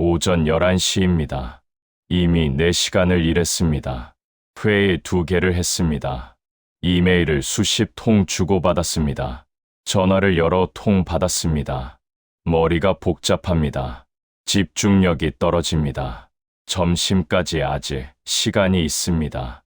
오전 11시입니다. 이미 4시간을 일했습니다. 회의 두 개를 했습니다. 이메일을 수십 통 주고받았습니다. 전화를 여러 통 받았습니다. 머리가 복잡합니다. 집중력이 떨어집니다. 점심까지 아직 시간이 있습니다.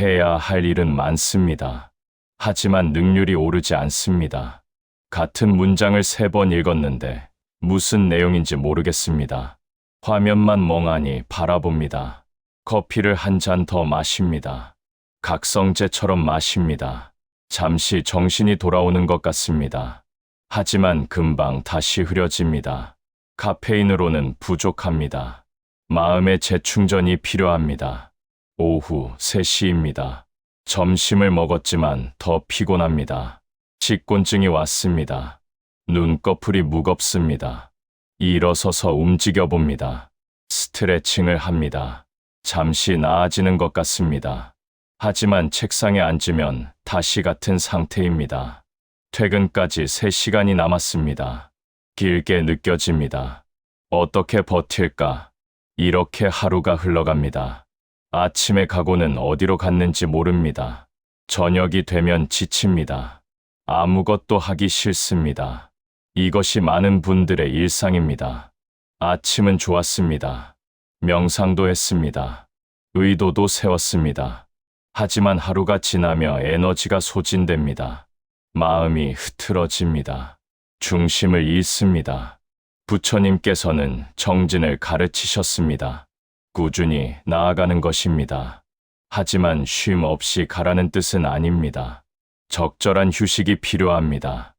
해야 할 일은 많습니다. 하지만 능률이 오르지 않습니다. 같은 문장을 세 번 읽었는데 무슨 내용인지 모르겠습니다. 화면만 멍하니 바라봅니다. 커피를 한 잔 더 마십니다. 각성제처럼 마십니다. 잠시 정신이 돌아오는 것 같습니다. 하지만 금방 다시 흐려집니다. 카페인으로는 부족합니다. 마음의 재충전이 필요합니다. 오후 3시입니다. 점심을 먹었지만 더 피곤합니다. 식곤증이 왔습니다. 눈꺼풀이 무겁습니다. 일어서서 움직여 봅니다. 스트레칭을 합니다. 잠시 나아지는 것 같습니다. 하지만 책상에 앉으면 다시 같은 상태입니다. 퇴근까지 3시간이 남았습니다. 길게 느껴집니다. 어떻게 버틸까? 이렇게 하루가 흘러갑니다. 아침에 가고는 어디로 갔는지 모릅니다. 저녁이 되면 지칩니다. 아무것도 하기 싫습니다. 이것이 많은 분들의 일상입니다. 아침은 좋았습니다. 명상도 했습니다. 의도도 세웠습니다. 하지만 하루가 지나며 에너지가 소진됩니다. 마음이 흐트러집니다. 중심을 잃습니다. 부처님께서는 정진을 가르치셨습니다. 꾸준히 나아가는 것입니다. 하지만 쉼 없이 가라는 뜻은 아닙니다. 적절한 휴식이 필요합니다.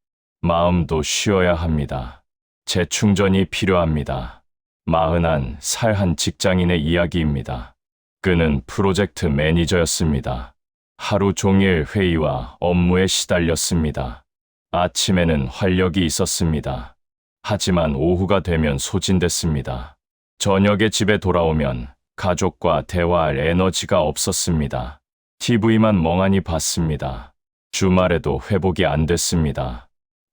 마음도 쉬어야 합니다. 재충전이 필요합니다. 마흔한 살 한 직장인의 이야기입니다. 그는 프로젝트 매니저였습니다. 하루 종일 회의와 업무에 시달렸습니다. 아침에는 활력이 있었습니다. 하지만 오후가 되면 소진됐습니다. 저녁에 집에 돌아오면 가족과 대화할 에너지가 없었습니다. TV만 멍하니 봤습니다. 주말에도 회복이 안 됐습니다.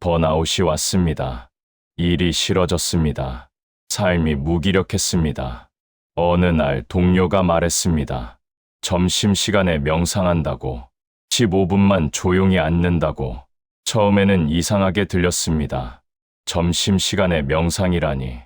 번아웃이 왔습니다. 일이 싫어졌습니다. 삶이 무기력했습니다. 어느 날 동료가 말했습니다. 점심시간에 명상한다고, 15분만 조용히 앉는다고, 처음에는 이상하게 들렸습니다. 점심시간에 명상이라니.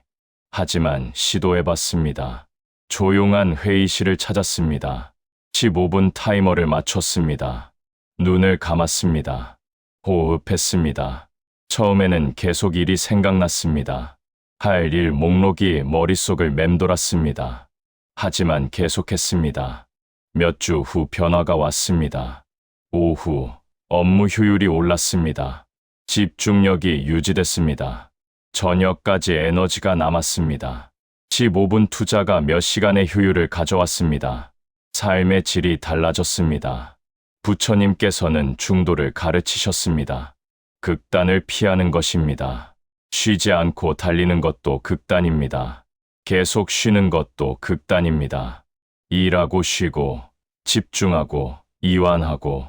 하지만 시도해봤습니다. 조용한 회의실을 찾았습니다. 15분 타이머를 맞췄습니다. 눈을 감았습니다. 호흡했습니다. 처음에는 계속 일이 생각났습니다. 할 일 목록이 머릿속을 맴돌았습니다. 하지만 계속했습니다. 몇 주 후 변화가 왔습니다. 오후 업무 효율이 올랐습니다. 집중력이 유지됐습니다. 저녁까지 에너지가 남았습니다. 15분 투자가 몇 시간의 효율을 가져왔습니다. 삶의 질이 달라졌습니다. 부처님께서는 중도를 가르치셨습니다. 극단을 피하는 것입니다. 쉬지 않고 달리는 것도 극단입니다. 계속 쉬는 것도 극단입니다. 일하고 쉬고, 집중하고, 이완하고,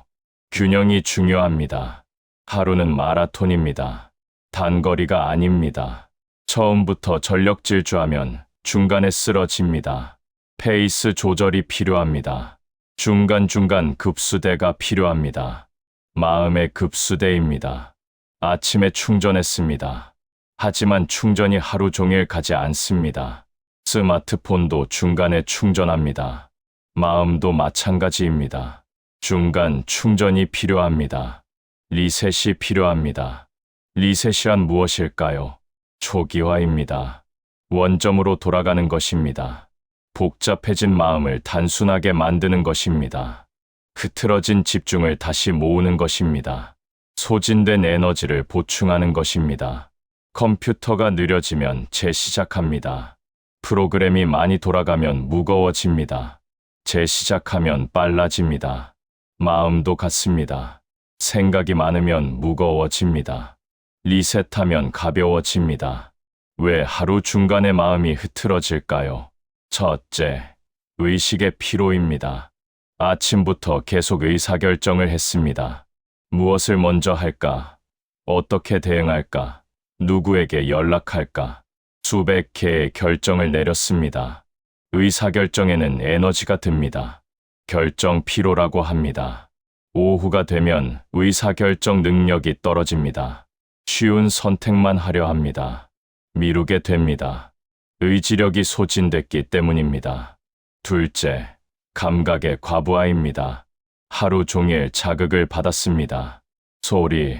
균형이 중요합니다. 하루는 마라톤입니다. 단거리가 아닙니다. 처음부터 전력 질주하면 중간에 쓰러집니다. 페이스 조절이 필요합니다. 중간중간 급수대가 필요합니다. 마음의 급수대입니다. 아침에 충전했습니다. 하지만 충전이 하루 종일 가지 않습니다. 스마트폰도 중간에 충전합니다. 마음도 마찬가지입니다. 중간 충전이 필요합니다. 리셋이 필요합니다. 리셋이란 무엇일까요? 초기화입니다. 원점으로 돌아가는 것입니다. 복잡해진 마음을 단순하게 만드는 것입니다. 흐트러진 집중을 다시 모으는 것입니다. 소진된 에너지를 보충하는 것입니다. 컴퓨터가 느려지면 재시작합니다. 프로그램이 많이 돌아가면 무거워집니다. 재시작하면 빨라집니다. 마음도 같습니다. 생각이 많으면 무거워집니다. 리셋하면 가벼워집니다. 왜 하루 중간에 마음이 흐트러질까요? 첫째, 의식의 피로입니다. 아침부터 계속 의사결정을 했습니다. 무엇을 먼저 할까? 어떻게 대응할까? 누구에게 연락할까? 수백 개의 결정을 내렸습니다. 의사결정에는 에너지가 듭니다. 결정 피로라고 합니다. 오후가 되면 의사결정 능력이 떨어집니다. 쉬운 선택만 하려 합니다. 미루게 됩니다. 의지력이 소진됐기 때문입니다. 둘째, 감각의 과부하입니다. 하루 종일 자극을 받았습니다. 소리,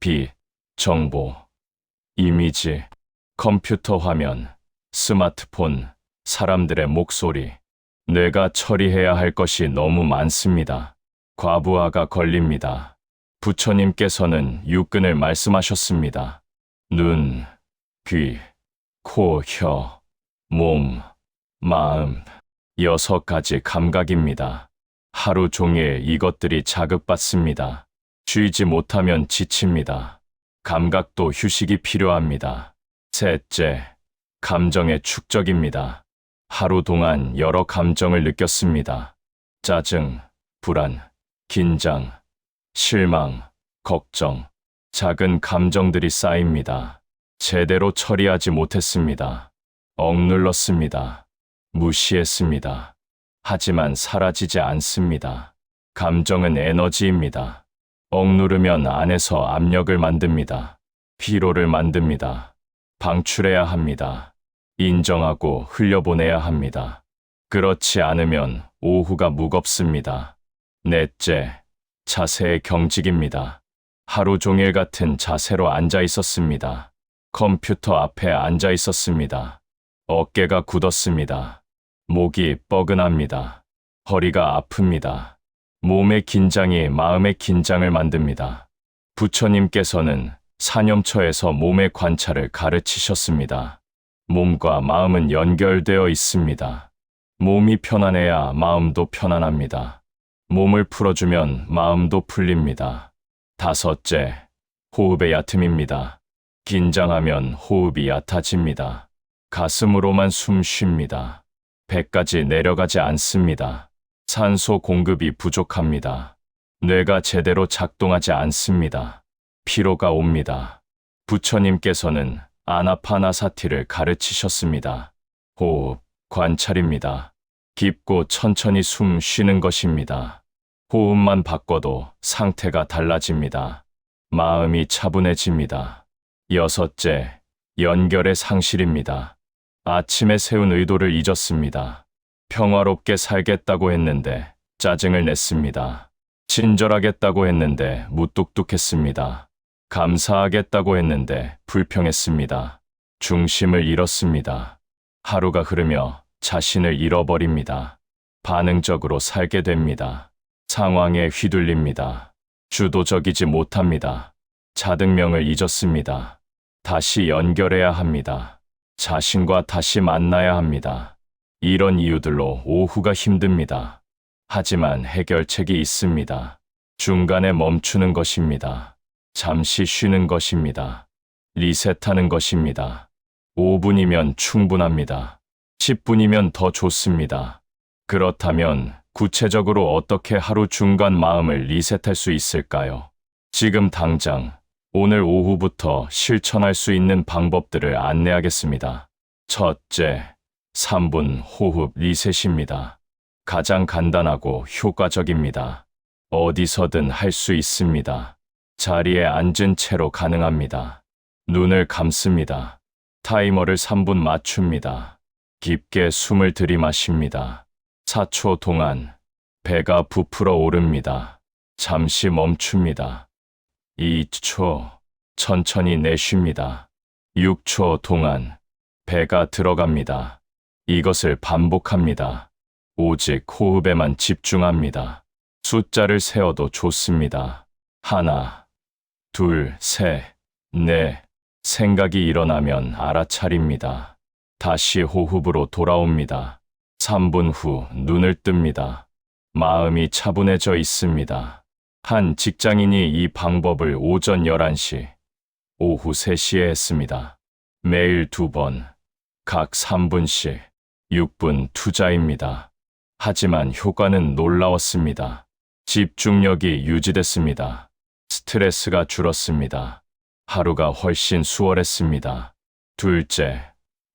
빛, 정보, 이미지, 컴퓨터 화면, 스마트폰, 사람들의 목소리. 뇌가 처리해야 할 것이 너무 많습니다. 과부하가 걸립니다. 부처님께서는 육근을 말씀하셨습니다. 눈, 귀, 코, 혀, 몸, 마음. 여섯 가지 감각입니다. 하루 종일 이것들이 자극받습니다. 쉬지 못하면 지칩니다. 감각도 휴식이 필요합니다. 셋째, 감정의 축적입니다. 하루 동안 여러 감정을 느꼈습니다. 짜증, 불안, 긴장, 실망, 걱정, 작은 감정들이 쌓입니다. 제대로 처리하지 못했습니다. 억눌렀습니다. 무시했습니다. 하지만 사라지지 않습니다. 감정은 에너지입니다. 억누르면 안에서 압력을 만듭니다. 피로를 만듭니다. 방출해야 합니다. 인정하고 흘려보내야 합니다. 그렇지 않으면 오후가 무겁습니다. 넷째, 자세의 경직입니다. 하루 종일 같은 자세로 앉아 있었습니다. 컴퓨터 앞에 앉아 있었습니다. 어깨가 굳었습니다. 목이 뻐근합니다. 허리가 아픕니다. 몸의 긴장이 마음의 긴장을 만듭니다. 부처님께서는 사념처에서 몸의 관찰을 가르치셨습니다. 몸과 마음은 연결되어 있습니다. 몸이 편안해야 마음도 편안합니다. 몸을 풀어주면 마음도 풀립니다. 다섯째, 호흡의 얕음입니다. 긴장하면 호흡이 얕아집니다. 가슴으로만 숨 쉽니다. 배까지 내려가지 않습니다. 산소 공급이 부족합니다. 뇌가 제대로 작동하지 않습니다. 피로가 옵니다. 부처님께서는 아나파나사티를 가르치셨습니다. 호흡, 관찰입니다. 깊고 천천히 숨 쉬는 것입니다. 호흡만 바꿔도 상태가 달라집니다. 마음이 차분해집니다. 여섯째, 연결의 상실입니다. 아침에 세운 의도를 잊었습니다. 평화롭게 살겠다고 했는데 짜증을 냈습니다. 친절하겠다고 했는데 무뚝뚝했습니다. 감사하겠다고 했는데 불평했습니다. 중심을 잃었습니다. 하루가 흐르며 자신을 잃어버립니다. 반응적으로 살게 됩니다. 상황에 휘둘립니다. 주도적이지 못합니다. 자등명을 잊었습니다. 다시 연결해야 합니다. 자신과 다시 만나야 합니다. 이런 이유들로 오후가 힘듭니다. 하지만 해결책이 있습니다. 중간에 멈추는 것입니다. 잠시 쉬는 것입니다. 리셋하는 것입니다. 5분이면 충분합니다. 10분이면 더 좋습니다. 그렇다면 구체적으로 어떻게 하루 중간 마음을 리셋할 수 있을까요? 지금 당장 오늘 오후부터 실천할 수 있는 방법들을 안내하겠습니다. 첫째, 3분 호흡 리셋입니다. 가장 간단하고 효과적입니다. 어디서든 할 수 있습니다. 자리에 앉은 채로 가능합니다. 눈을 감습니다. 타이머를 3분 맞춥니다. 깊게 숨을 들이마십니다. 4초 동안 배가 부풀어 오릅니다. 잠시 멈춥니다. 2초 천천히 내쉽니다. 6초 동안 배가 들어갑니다. 이것을 반복합니다. 오직 호흡에만 집중합니다. 숫자를 세어도 좋습니다. 하나, 둘, 셋, 넷. 생각이 일어나면 알아차립니다. 다시 호흡으로 돌아옵니다. 3분 후 눈을 뜹니다. 마음이 차분해져 있습니다. 한 직장인이 이 방법을 오전 11시, 오후 3시에 했습니다. 매일 두 번, 각 3분씩, 6분 투자입니다. 하지만 효과는 놀라웠습니다. 집중력이 유지됐습니다. 스트레스가 줄었습니다. 하루가 훨씬 수월했습니다. 둘째,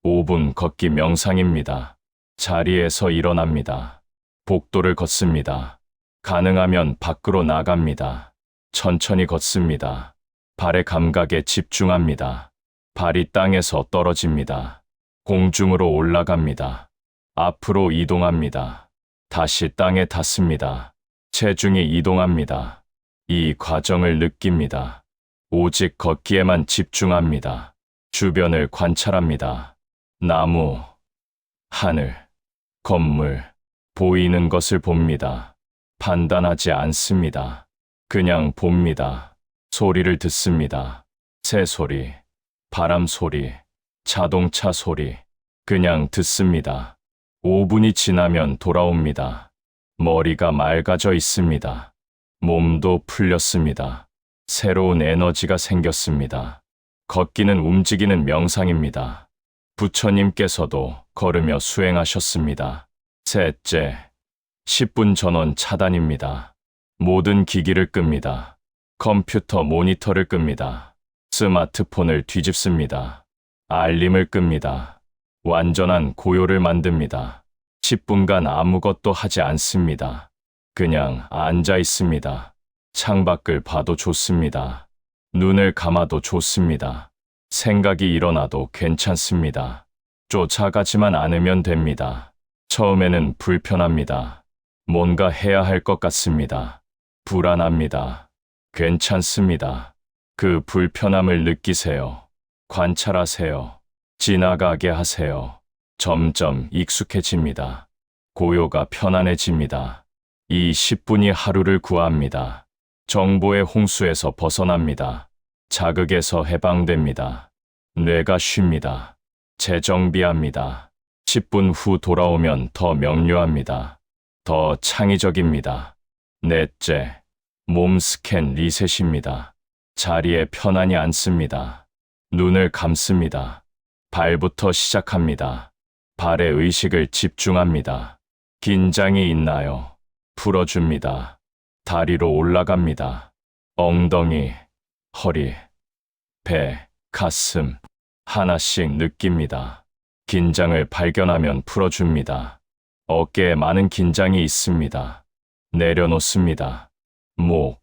5분 걷기 명상입니다. 자리에서 일어납니다. 복도를 걷습니다. 가능하면 밖으로 나갑니다. 천천히 걷습니다. 발의 감각에 집중합니다. 발이 땅에서 떨어집니다. 공중으로 올라갑니다. 앞으로 이동합니다. 다시 땅에 닿습니다. 체중이 이동합니다. 이 과정을 느낍니다. 오직 걷기에만 집중합니다. 주변을 관찰합니다. 나무, 하늘, 건물, 보이는 것을 봅니다. 판단하지 않습니다. 그냥 봅니다. 소리를 듣습니다. 새 소리, 바람 소리, 자동차 소리, 그냥 듣습니다. 5분이 지나면 돌아옵니다. 머리가 맑아져 있습니다. 몸도 풀렸습니다. 새로운 에너지가 생겼습니다. 걷기는 움직이는 명상입니다. 부처님께서도 걸으며 수행하셨습니다. 셋째, 10분 전원 차단입니다. 모든 기기를 끕니다. 컴퓨터 모니터를 끕니다. 스마트폰을 뒤집습니다. 알림을 끕니다. 완전한 고요를 만듭니다. 10분간 아무것도 하지 않습니다. 그냥 앉아 있습니다. 창밖을 봐도 좋습니다. 눈을 감아도 좋습니다. 생각이 일어나도 괜찮습니다. 쫓아가지만 않으면 됩니다. 처음에는 불편합니다. 뭔가 해야 할 것 같습니다. 불안합니다. 괜찮습니다. 그 불편함을 느끼세요. 관찰하세요. 지나가게 하세요. 점점 익숙해집니다. 고요가 편안해집니다. 이 10분이 하루를 구합니다. 정보의 홍수에서 벗어납니다. 자극에서 해방됩니다. 뇌가 쉽니다. 재정비합니다. 10분 후 돌아오면 더 명료합니다. 더 창의적입니다. 넷째, 몸 스캔 리셋입니다. 자리에 편안히 앉습니다. 눈을 감습니다. 발부터 시작합니다. 발에 의식을 집중합니다. 긴장이 있나요? 풀어줍니다. 다리로 올라갑니다. 엉덩이, 허리, 배, 가슴 하나씩 느낍니다. 긴장을 발견하면 풀어줍니다. 어깨에 많은 긴장이 있습니다. 내려놓습니다. 목,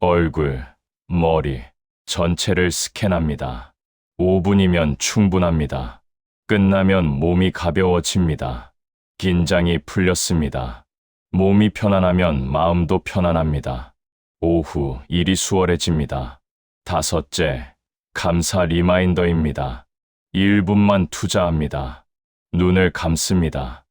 얼굴, 머리, 전체를 스캔합니다. 5분이면 충분합니다. 끝나면 몸이 가벼워집니다. 긴장이 풀렸습니다. 몸이 편안하면 마음도 편안합니다. 오후 일이 수월해집니다. 다섯째, 감사 리마인더입니다. 1분만 투자합니다. 눈을 감습니다.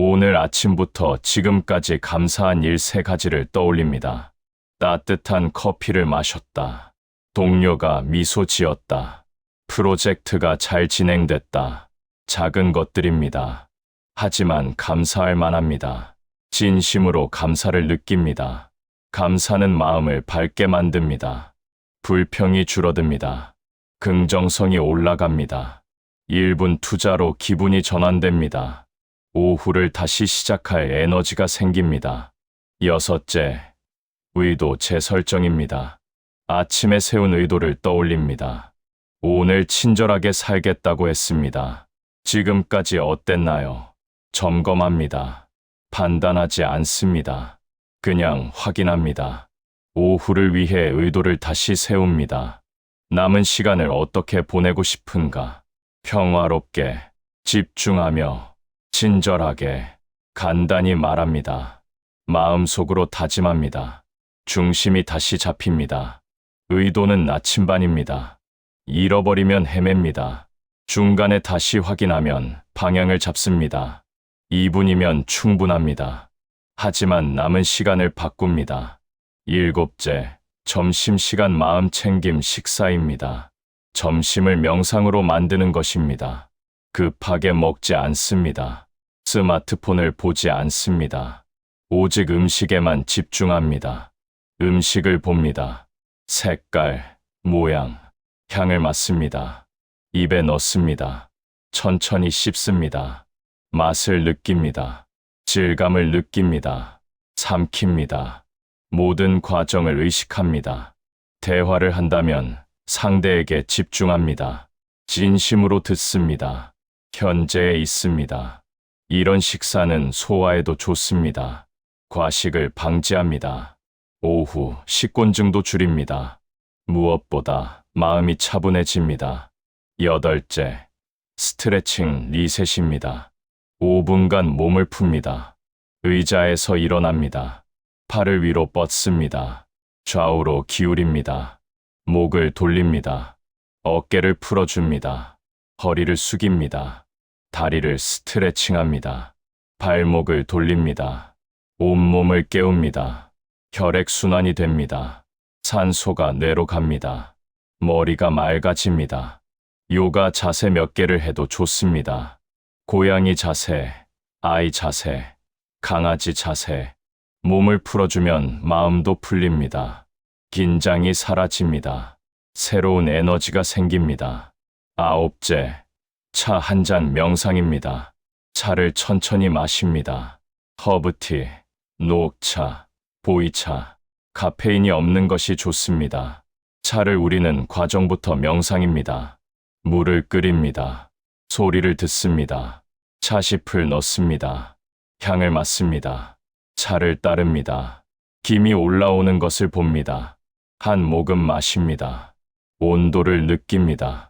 오늘 아침부터 지금까지 감사한 일 세 가지를 떠올립니다. 따뜻한 커피를 마셨다. 동료가 미소 지었다. 프로젝트가 잘 진행됐다. 작은 것들입니다. 하지만 감사할 만합니다. 진심으로 감사를 느낍니다. 감사는 마음을 밝게 만듭니다. 불평이 줄어듭니다. 긍정성이 올라갑니다. 1분 투자로 기분이 전환됩니다. 오후를 다시 시작할 에너지가 생깁니다. 여섯째, 의도 재설정입니다. 아침에 세운 의도를 떠올립니다. 오늘 친절하게 살겠다고 했습니다. 지금까지 어땠나요? 점검합니다. 판단하지 않습니다. 그냥 확인합니다. 오후를 위해 의도를 다시 세웁니다. 남은 시간을 어떻게 보내고 싶은가? 평화롭게, 집중하며, 친절하게, 간단히 말합니다. 마음속으로 다짐합니다. 중심이 다시 잡힙니다. 의도는 나침반입니다. 잃어버리면 헤맵니다. 중간에 다시 확인하면 방향을 잡습니다. 2분이면 충분합니다. 하지만 남은 시간을 바꿉니다. 일곱째, 점심시간 마음 챙김 식사입니다. 점심을 명상으로 만드는 것입니다. 급하게 먹지 않습니다. 스마트폰을 보지 않습니다. 오직 음식에만 집중합니다. 음식을 봅니다. 색깔, 모양, 향을 맡습니다. 입에 넣습니다. 천천히 씹습니다. 맛을 느낍니다. 질감을 느낍니다. 삼킵니다. 모든 과정을 의식합니다. 대화를 한다면 상대에게 집중합니다. 진심으로 듣습니다. 현재에 있습니다. 이런 식사는 소화에도 좋습니다. 과식을 방지합니다. 오후 식곤증도 줄입니다. 무엇보다 마음이 차분해집니다. 여덟째, 스트레칭 리셋입니다. 5분간 몸을 풉니다. 의자에서 일어납니다. 팔을 위로 뻗습니다. 좌우로 기울입니다. 목을 돌립니다. 어깨를 풀어줍니다. 허리를 숙입니다. 다리를 스트레칭합니다. 발목을 돌립니다. 온몸을 깨웁니다. 혈액순환이 됩니다. 산소가 뇌로 갑니다. 머리가 맑아집니다. 요가 자세 몇 개를 해도 좋습니다. 고양이 자세, 아이 자세, 강아지 자세. 몸을 풀어주면 마음도 풀립니다. 긴장이 사라집니다. 새로운 에너지가 생깁니다. 아홉째, 차 한 잔 명상입니다. 차를 천천히 마십니다. 허브티, 녹차, 보이차, 카페인이 없는 것이 좋습니다. 차를 우리는 과정부터 명상입니다. 물을 끓입니다. 소리를 듣습니다. 차시풀 넣습니다. 향을 맡습니다. 차를 따릅니다. 김이 올라오는 것을 봅니다. 한 모금 마십니다. 온도를 느낍니다.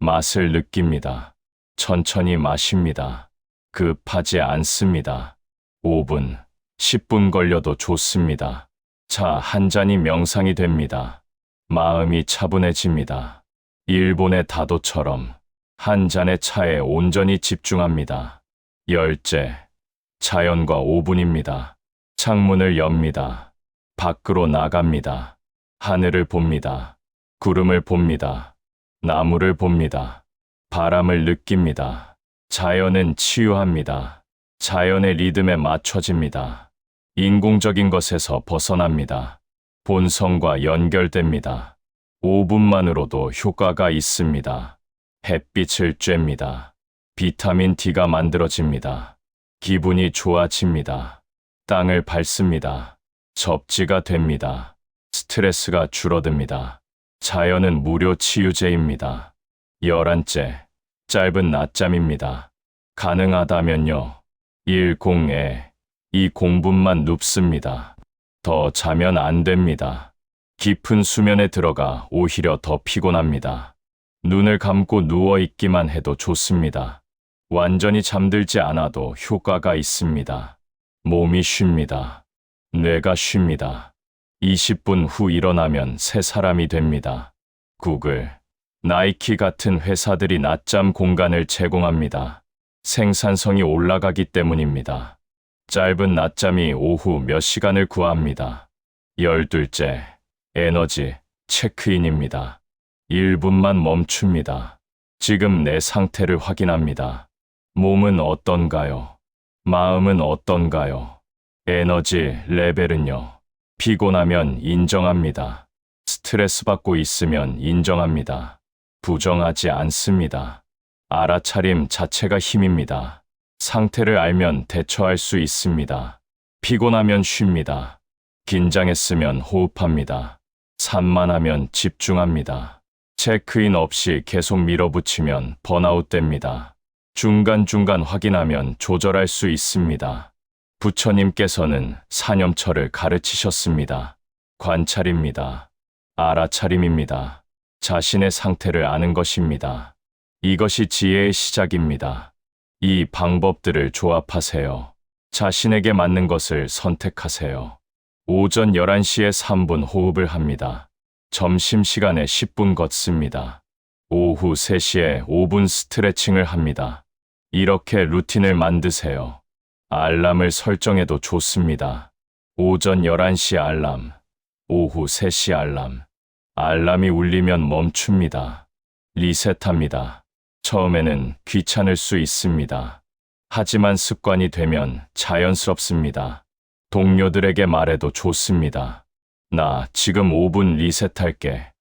맛을 느낍니다. 천천히 마십니다. 급하지 않습니다. 5분, 10분 걸려도 좋습니다. 차 한 잔이 명상이 됩니다. 마음이 차분해집니다. 일본의 다도처럼 한 잔의 차에 온전히 집중합니다. 열째, 자연과 5분입니다. 창문을 엽니다. 밖으로 나갑니다. 하늘을 봅니다. 구름을 봅니다. 나무를 봅니다. 바람을 느낍니다. 자연은 치유합니다. 자연의 리듬에 맞춰집니다. 인공적인 것에서 벗어납니다. 본성과 연결됩니다. 5분만으로도 효과가 있습니다. 햇빛을 쬐입니다. 비타민 D가 만들어집니다. 기분이 좋아집니다. 땅을 밟습니다. 접지가 됩니다. 스트레스가 줄어듭니다. 자연은 무료 치유제입니다. 열한째, 짧은 낮잠입니다. 가능하다면요. 1공에 이 공분만 눕습니다. 더 자면 안 됩니다. 깊은 수면에 들어가 오히려 더 피곤합니다. 눈을 감고 누워 있기만 해도 좋습니다. 완전히 잠들지 않아도 효과가 있습니다. 몸이 쉽니다. 뇌가 쉽니다. 20분 후 일어나면 새 사람이 됩니다. 구글, 나이키 같은 회사들이 낮잠 공간을 제공합니다. 생산성이 올라가기 때문입니다. 짧은 낮잠이 오후 몇 시간을 구합니다. 열둘째, 에너지 체크인입니다. 1분만 멈춥니다. 지금 내 상태를 확인합니다. 몸은 어떤가요? 마음은 어떤가요? 에너지 레벨은요? 피곤하면 인정합니다. 스트레스 받고 있으면 인정합니다. 부정하지 않습니다. 알아차림 자체가 힘입니다. 상태를 알면 대처할 수 있습니다. 피곤하면 쉽니다. 긴장했으면 호흡합니다. 산만하면 집중합니다. 체크인 없이 계속 밀어붙이면 번아웃 됩니다. 중간중간 확인하면 조절할 수 있습니다. 부처님께서는 사념처를 가르치셨습니다. 관찰입니다. 알아차림입니다. 자신의 상태를 아는 것입니다. 이것이 지혜의 시작입니다. 이 방법들을 조합하세요. 자신에게 맞는 것을 선택하세요. 오전 11시에 3분 호흡을 합니다. 점심시간에 10분 걷습니다. 오후 3시에 5분 스트레칭을 합니다. 이렇게 루틴을 만드세요. 알람을 설정해도 좋습니다. 오전 11시 알람, 오후 3시 알람. 알람이 울리면 멈춥니다. 리셋합니다. 처음에는 귀찮을 수 있습니다. 하지만 습관이 되면 자연스럽습니다. 동료들에게 말해도 좋습니다. 나 지금 5분 리셋할게.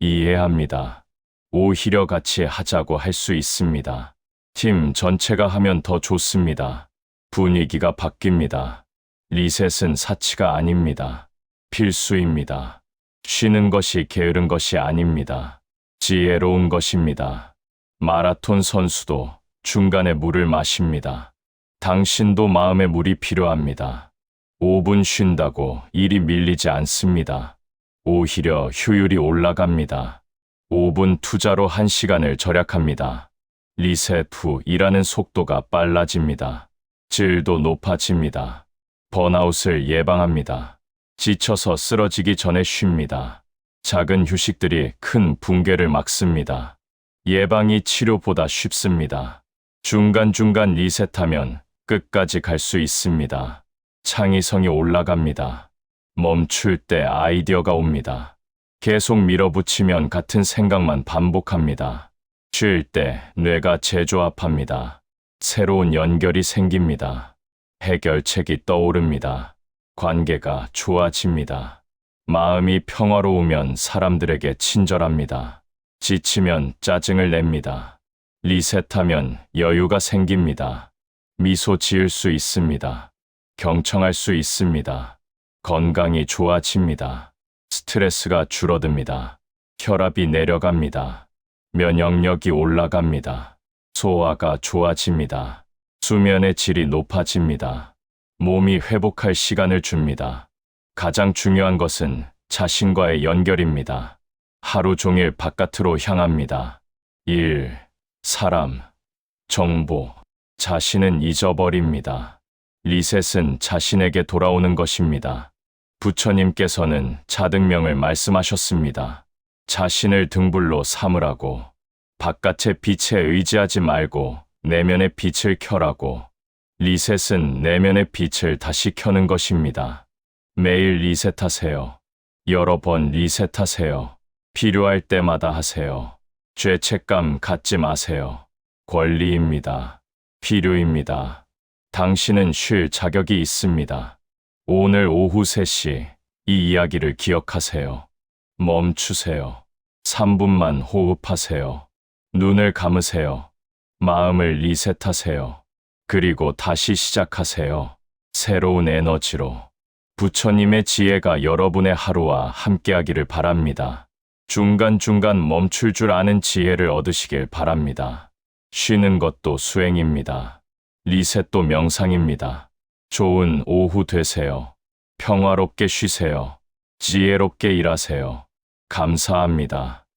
이해합니다. 오히려 같이 하자고 할 수 있습니다. 팀 전체가 하면 더 좋습니다. 분위기가 바뀝니다. 리셋은 사치가 아닙니다. 필수입니다. 쉬는 것이 게으른 것이 아닙니다. 지혜로운 것입니다. 마라톤 선수도 중간에 물을 마십니다. 당신도 마음에 물이 필요합니다. 5분 쉰다고 일이 밀리지 않습니다. 오히려 효율이 올라갑니다. 5분 투자로 1시간을 절약합니다. 리셋 후 일하는 속도가 빨라집니다. 질도 높아집니다. 번아웃을 예방합니다. 지쳐서 쓰러지기 전에 쉽니다. 작은 휴식들이 큰 붕괴를 막습니다. 예방이 치료보다 쉽습니다. 중간중간 리셋하면 끝까지 갈 수 있습니다. 창의성이 올라갑니다. 멈출 때 아이디어가 옵니다. 계속 밀어붙이면 같은 생각만 반복합니다. 쉴 때 뇌가 재조합합니다. 새로운 연결이 생깁니다. 해결책이 떠오릅니다. 관계가 좋아집니다. 마음이 평화로우면 사람들에게 친절합니다. 지치면 짜증을 냅니다. 리셋하면 여유가 생깁니다. 미소 지을 수 있습니다. 경청할 수 있습니다. 건강이 좋아집니다. 스트레스가 줄어듭니다. 혈압이 내려갑니다. 면역력이 올라갑니다. 소화가 좋아집니다. 수면의 질이 높아집니다. 몸이 회복할 시간을 줍니다. 가장 중요한 것은 자신과의 연결입니다. 하루 종일 바깥으로 향합니다. 일, 사람, 정보, 자신은 잊어버립니다. 리셋은 자신에게 돌아오는 것입니다. 부처님께서는 자등명을 말씀하셨습니다. 자신을 등불로 삼으라고, 바깥의 빛에 의지하지 말고 내면의 빛을 켜라고, 리셋은 내면의 빛을 다시 켜는 것입니다. 매일 리셋하세요. 여러 번 리셋하세요. 필요할 때마다 하세요. 죄책감 갖지 마세요. 권리입니다. 필요입니다. 당신은 쉴 자격이 있습니다. 오늘 오후 3시 이 이야기를 기억하세요. 멈추세요. 3분만 호흡하세요. 눈을 감으세요. 마음을 리셋하세요. 그리고 다시 시작하세요. 새로운 에너지로. 부처님의 지혜가 여러분의 하루와 함께하기를 바랍니다. 중간중간 멈출 줄 아는 지혜를 얻으시길 바랍니다. 쉬는 것도 수행입니다. 리셋도 명상입니다. 좋은 오후 되세요. 평화롭게 쉬세요. 지혜롭게 일하세요. 감사합니다.